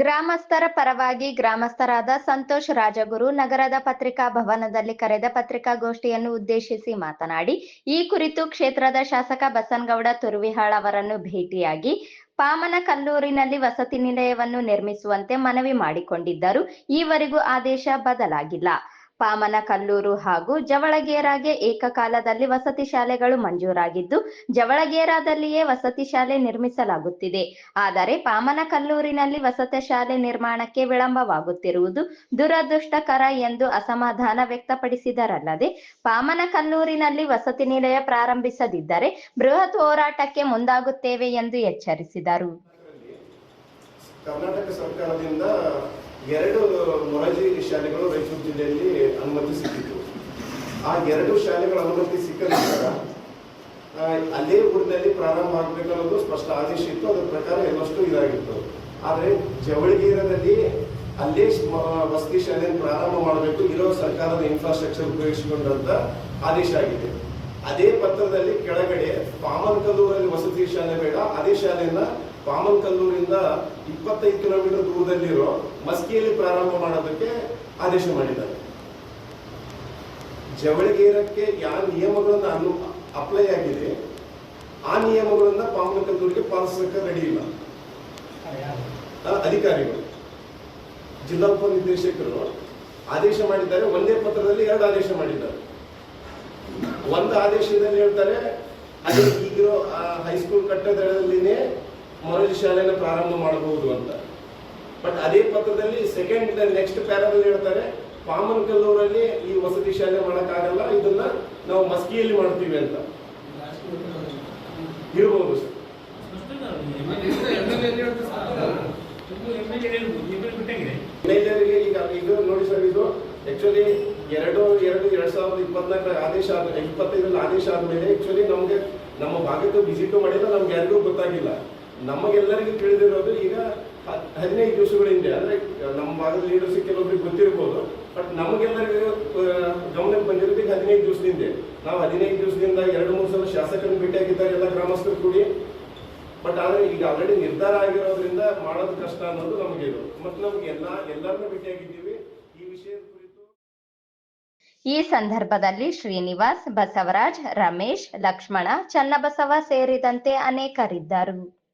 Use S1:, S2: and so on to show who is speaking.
S1: ಗ್ರಾಮಸ್ಥರ ಪರವಾಗಿ ಗ್ರಾಮಸ್ಥರಾದ ಸಂತೋಷ್ ರಾಜಗುರು ನಗರದ ಪತ್ರಿಕಾ ಭವನದಲ್ಲಿ ಕರೆದ ಪತ್ರಿಕಾಗೋಷ್ಠಿಯನ್ನು ಉದ್ದೇಶಿಸಿ ಮಾತನಾಡಿ, ಈ ಕುರಿತು ಕ್ಷೇತ್ರದ ಶಾಸಕ ಬಸನಗೌಡ ತುರುವಿಹಾಳ್ ಅವರನ್ನು ಭೇಟಿಯಾಗಿ ಪಾಮನ ಕಲ್ಲೂರಿನಲ್ಲಿ ವಸತಿ ನಿಲಯವನ್ನು ನಿರ್ಮಿಸುವಂತೆ ಮನವಿ ಮಾಡಿಕೊಂಡಿದ್ದರು. ಈವರೆಗೂ ಆದೇಶ ಬದಲಾಗಿಲ್ಲ. ಪಾಮನ ಕಲ್ಲೂರು ಹಾಗೂ ಜವಳಗೇರಾಗೆ ಏಕಕಾಲದಲ್ಲಿ ವಸತಿ ಶಾಲೆಗಳು ಮಂಜೂರಾಗಿದ್ದು, ಜವಳಗೇರಾದಲ್ಲಿಯೇ ವಸತಿ ಶಾಲೆ ನಿರ್ಮಿಸಲಾಗುತ್ತಿದೆ. ಆದರೆ ಪಾಮನ ಕಲ್ಲೂರಿನಲ್ಲಿ ವಸತಿ ಶಾಲೆ ನಿರ್ಮಾಣಕ್ಕೆ ವಿಳಂಬವಾಗುತ್ತಿರುವುದು ದುರದೃಷ್ಟಕರ ಎಂದು ಅಸಮಾಧಾನ ವ್ಯಕ್ತಪಡಿಸಿದರಲ್ಲದೆ ಪಾಮನ ಕಲ್ಲೂರಿನಲ್ಲಿ ವಸತಿ ನಿಲಯ ಪ್ರಾರಂಭಿಸದಿದ್ದರೆ ಬೃಹತ್ ಹೋರಾಟಕ್ಕೆ ಮುಂದಾಗುತ್ತೇವೆ ಎಂದು ಎಚ್ಚರಿಸಿದರು.
S2: ಕರ್ನಾಟಕ ಸರ್ಕಾರದಿಂದ ಎರಡು ಮೊರಜಿ ಶಾಲೆಗಳು ರಾಯಚೂರು ಜಿಲ್ಲೆಯಲ್ಲಿ ಅನುಮತಿ ಸಿಕ್ಕಿತ್ತು ಆ ಎರಡು ಶಾಲೆಗಳ ಅನುಮತಿ ಸಿಕ್ಕ ನಂತರ ಅಲ್ಲೇ ಊರಿನಲ್ಲಿ ಪ್ರಾರಂಭ ಆಗಬೇಕನ್ನೋದು ಸ್ಪಷ್ಟ ಆದೇಶ ಇತ್ತು. ಅದರ ಪ್ರಕಾರ ಎಲ್ಲಷ್ಟು ಇದಾಗಿತ್ತು. ಆದರೆ ಜವಳಗೀರದಲ್ಲಿ ಅಲ್ಲೇ ವಸತಿ ಶಾಲೆಯನ್ನು ಪ್ರಾರಂಭ ಮಾಡಬೇಕು, ಇರೋ ಸರ್ಕಾರದ ಇನ್ಫ್ರಾಸ್ಟ್ರಕ್ಚರ್ ಉಪಯೋಗಿಸಿಕೊಂಡಂತ ಆದೇಶ ಆಗಿದೆ. ಅದೇ ಪತ್ರದಲ್ಲಿ ಕೆಳಗಡೆ ಪಾಮನ್ ಕಲ್ಲೂರಲ್ಲಿ ವಸತಿ ಶಾಲೆ ಬೇಡ, ಅದೇ ಶಾಲೆಯನ್ನ ಪಾಮನ್ ಕಲ್ಲೂರಿಂದ ಇಪ್ಪತ್ತೈದು ಕಿಲೋಮೀಟರ್ ದೂರದಲ್ಲಿರೋ ಮಸ್ಕಿಯಲ್ಲಿ ಪ್ರಾರಂಭ ಮಾಡೋದಕ್ಕೆ ಆದೇಶ ಮಾಡಿದ್ದಾರೆ. ಜವಳಗೇರಕ್ಕೆ ಯಾವ ನಿಯಮಗಳನ್ನು ಅನು ಅಪ್ಲೈ ಆಗಿದೆ, ಆ ನಿಯಮಗಳನ್ನ ಪಾಮನ್ ಕಲ್ಲೂರಿಗೆ ಪಾಲಿಸಕ್ಕೆ ರೆಡಿ ಇಲ್ಲ. ಅಧಿಕಾರಿಗಳು, ಜಿಲ್ಲಾ ಉಪನಿರ್ದೇಶಕರು ಆದೇಶ ಮಾಡಿದ್ದಾರೆ, ಒಂದೇ ಪತ್ರದಲ್ಲಿ ಎರಡು ಆದೇಶ ಮಾಡಿದ್ದಾರೆ. ಒಂದು ಆದೇಶದಲ್ಲಿ ಹೇಳ್ತಾರೆ, ಅದೇ ಈಗಿರೋ ಹೈಸ್ಕೂಲ್ ಕಟ್ಟಡದಲ್ಲಿನೇ ಮೊರಾರ್ಜಿ ಶಾಲೆನ ಪ್ರಾರಂಭ ಮಾಡಬಹುದು ಅಂತ. ಬಟ್ ಅದೇ ಪತ್ರದಲ್ಲಿ ಸೆಕೆಂಡ್ ನೆಕ್ಸ್ಟ್ ಪ್ಯಾರಲ್ಲಿ ಹೇಳ್ತಾರೆ ಪಾಮನ್ ಕಲ್ಲೂರಲ್ಲಿ ಈ ವಸತಿ ಶಾಲೆ ಮಾಡಕ್ಕಾಗಲ್ಲ, ಇದನ್ನ ನಾವು ಮಸ್ಕಿಯಲ್ಲಿ ಮಾಡ್ತೀವಿ ಅಂತ. ಇರಬಹುದು ಸರ್ ಈಗ ಇದು ನೋಡಿ ಸರ್, ಇದು ಆಕ್ಚುಲಿ ಎರಡು ಎರಡು, ಎರಡ್ ಸಾವಿರದ ಇಪ್ಪತ್ನಾಲ್ಕರ ಆದೇಶ ಆದ್ಮೇಲೆ ಇಪ್ಪತ್ತೈದರಲ್ಲಿ ಆದೇಶ ಆದ್ಮೇಲೆ ಆಕ್ಚುಲಿ ನಮ್ಗೆ ನಮ್ಮ ಭಾಗಕ್ಕೆ ವಿಸಿಟ್ ಮಾಡಿಲ್ಲ ನಮ್ಗೆ ಯಾರಿಗೂ ಗೊತ್ತಾಗಿಲ್ಲ. ನಮಗೆಲ್ಲರಿಗೂ ತಿಳಿದಿರೋದು ಈಗ ಹದಿನೈದು ದಿವಸಗಳ ಹಿಂದೆ, ಅಂದ್ರೆ, ನಮ್ಮ ಭಾಗದ ಲೀಡರ್ಸ್ ಕೆಲವೊಬ್ಬರಿಗೆ ಗೊತ್ತಿರ್ಬೋದು ಬಟ್ ನಮಗೆಲ್ಲರಿಗೂ ಗಮನಕ್ಕೆ ಬಂದಿರೋದು ಈಗ ಹದಿನೈದು ದಿವಸದಿಂದ ನಾವು ಹದಿನೈದು ದಿವಸದಿಂದ ಎರಡು, ಮೂರು ಸಲ ಶಾಸಕರನ್ನು ಭೇಟಿಯಾಗಿದ್ದಾರೆ, ಎಲ್ಲ ಗ್ರಾಮಸ್ಥರು ಕೂಡಿ. ಬಟ್ ಆದ್ರೆ ಈಗ ಆಲ್ರೆಡಿ ನಿರ್ಧಾರ ಆಗಿರೋದ್ರಿಂದ ಮಾಡೋದು ಕಷ್ಟ ಅನ್ನೋದು ನಮಗೆ ಇದು. ಮತ್ತೆ ನಮ್ಗೆ ಎಲ್ಲ, ಎಲ್ಲರನ್ನೂ ಭೇಟಿಯಾಗಿದ್ದೀವಿ. ಈ ವಿಷಯ ಕುರಿತು
S1: ಈ ಸಂದರ್ಭದಲ್ಲಿ ಶ್ರೀನಿವಾಸ್ ಬಸವರಾಜ್, ರಮೇಶ್, ಲಕ್ಷ್ಮಣ, ಚನ್ನಬಸವ ಸೇರಿದಂತೆ ಅನೇಕರಿದ್ದರು.